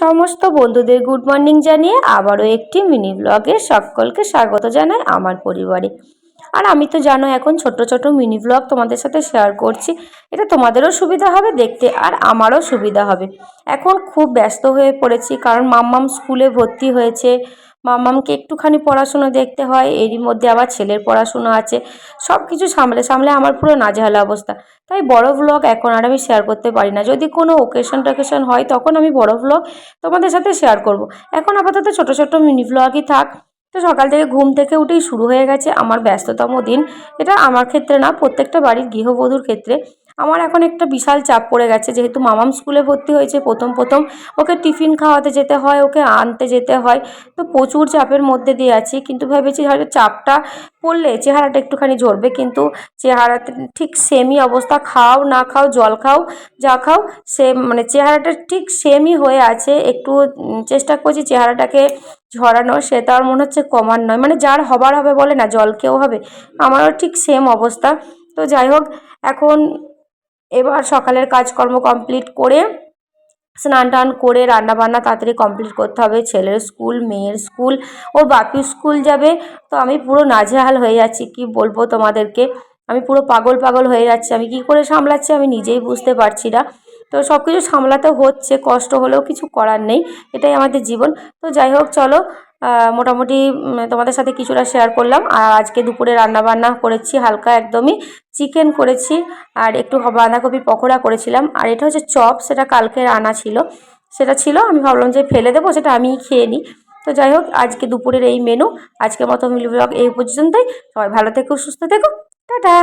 সমস্ত বন্ধুদের good morning জানিয়ে আবারও একটি মিনি ব্লগে সকলকে স্বাগত জানাই আমার পরিবারে। আর আমি তো জানো এখন ছোট ছোট মিনি ব্লগ তোমাদের সাথে শেয়ার করছি। এটা তোমাদেরও সুবিধা হবে দেখতে আর আমারও সুবিধা হবে। এখন খুব ব্যস্ত হয়ে পড়েছি কারণ মাম্মাম স্কুলে ভর্তি হয়েছে। মাম্মামকে একটুখানি পড়াশুনো দেখতে হয়, এরই মধ্যে আবার ছেলের পড়াশুনো আছে। সব কিছু সামলে সামলে আমার পুরো নাজেহাল অবস্থা। তাই বড় ব্লগ এখন আর আমি শেয়ার করতে পারি না। যদি কোনো ওকেশন টোকেশন হয়, তখন আমি বড় ব্লগ তোমাদের সাথে শেয়ার করব। এখন আপাতত ছোট ছোট মিনি ব্লগই থাক। তো সকাল থেকে ঘুম থেকে উঠেই শুরু হয়ে গেছে আমার ব্যস্ততম দিন। এটা আমার ক্ষেত্রে না, প্রত্যেকটা বাড়ির গৃহবধূর ক্ষেত্রে। আমার এখন একটা বিশাল চাপ পড়ে গেছে, যেহেতু মামাম স্কুলে ভর্তি হয়েছে প্রথম প্রথম। ওকে টিফিন খাওয়াতে যেতে হয়, ওকে আনতে যেতে হয়। তো প্রচুর চাপের মধ্যে দিয়ে আছি, কিন্তু ভেবেছি হয়তো চাপটা পড়লে চেহারাটা একটুখানি ঝরবে, কিন্তু চেহারাতে ঠিক সেমই অবস্থা। খাও, না খাও, জল খাও, যা খাও সেম মানে চেহারাটা ঠিক সেমই হয়ে আছে। একটু চেষ্টা করছি চেহারাটাকে ঝরানো সে তো আর মনে হচ্ছে কমার নয়। মানে যার হবার হবে বলে না, জল খেয়েও হবে, আমারও ঠিক সেম অবস্থা। তো যাই হোক, এখন এবার সকালের কাজকর্ম কমপ্লিট করে স্নান টান করে রান্নাবান্না তাড়াতাড়ি কমপ্লিট করতে হবে। ছেলের স্কুল মেয়ের স্কুল ও বাপি স্কুল যাবে। তো আমি পুরো নাজেহাল হয়ে যাচ্ছি, কি বলব তোমাদেরকে? আমি পুরো পাগল পাগল হয়ে যাচ্ছি। আমি কি করে সামলাচ্ছি আমি নিজেই বুঝতে পারছি না। তো সব কিছু সামলাতে হচ্ছে, কষ্ট হলেও কিছু করার নেই, এটাই আমাদের জীবন। তো যাই হোক, চলো মোটামুটি তোমাদের সাথে কিছুটা শেয়ার করলাম। আর আজকে দুপুরে রান্না বান্না করেছি, হালকা একদমই চিকেন করেছি, আর একটু বাঁধাকপি পকোড়া করেছিলাম। আর এটা হচ্ছে চপ, সেটা কালকে আনা ছিল। সেটা ছিল, আমি ভাবলাম যে ফেলে দেবো, সেটা আমিই খেয়ে নিই। তো যাই হোক, আজকে দুপুরের এই মেনু আজকের মতো মিলি ব্লগ এই পর্যন্তই। সবাই ভালো থেকো, সুস্থ থেকো। টাটা!